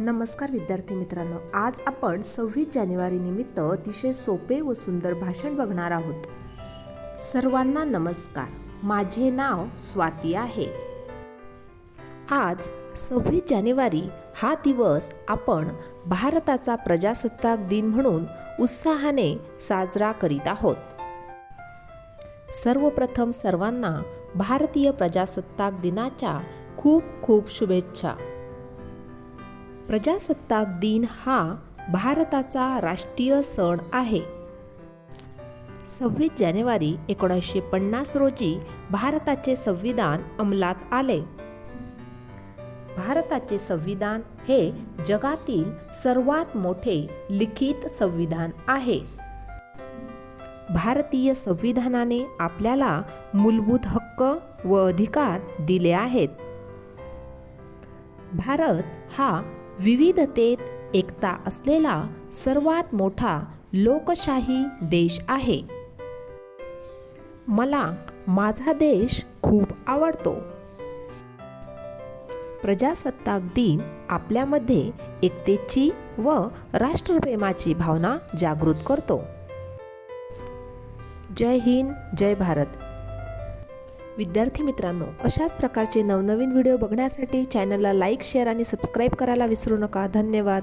नमस्कार विद्यार्थी मित्रांनो आज आपण सव्वीस जानेवारी निमित्त अतिशय सोपे व सुंदर भाषण बघणार आहोत. सर्वांना नमस्कार. माझे नाव स्वाती आहे. आज सव्वीस जानेवारी हा दिवस आपण भारताचा प्रजासत्ताक दिन म्हणून उत्साहाने साजरा करीत आहोत. सर्वप्रथम सर्वांना भारतीय प्रजासत्ताक दिनाच्या खूप खूप शुभेच्छा. प्रजासत्ताक दिन हा भारताचा राष्ट्रीय सण आहे. सव्वीस जानेवारी एकोणीसशे पन्नास रोजी भारताचे संविधान अंमलात आले. भारताचे संविधान हे जगातील सर्वात मोठे लिखित संविधान आहे. भारतीय संविधानाने आपल्याला मूलभूत हक्क व अधिकार दिले आहेत. भारत हा विविधतेत एकता असलेला सर्वात मोठा लोकशाही देश आहे. मला माझा देश खूप आवडतो. प्रजासत्ताक दिन आपल्यामध्ये एकतेची व राष्ट्रप्रेमाची भावना जागृत करतो. जय हिंद जय भारत. विद्यार्थी मित्रांनो अशाच प्रकारचे नवनवीन व्हिडिओ बघण्यासाठी चॅनलला लाईक शेअर आणि सबस्क्राईब करायला विसरू नका. धन्यवाद.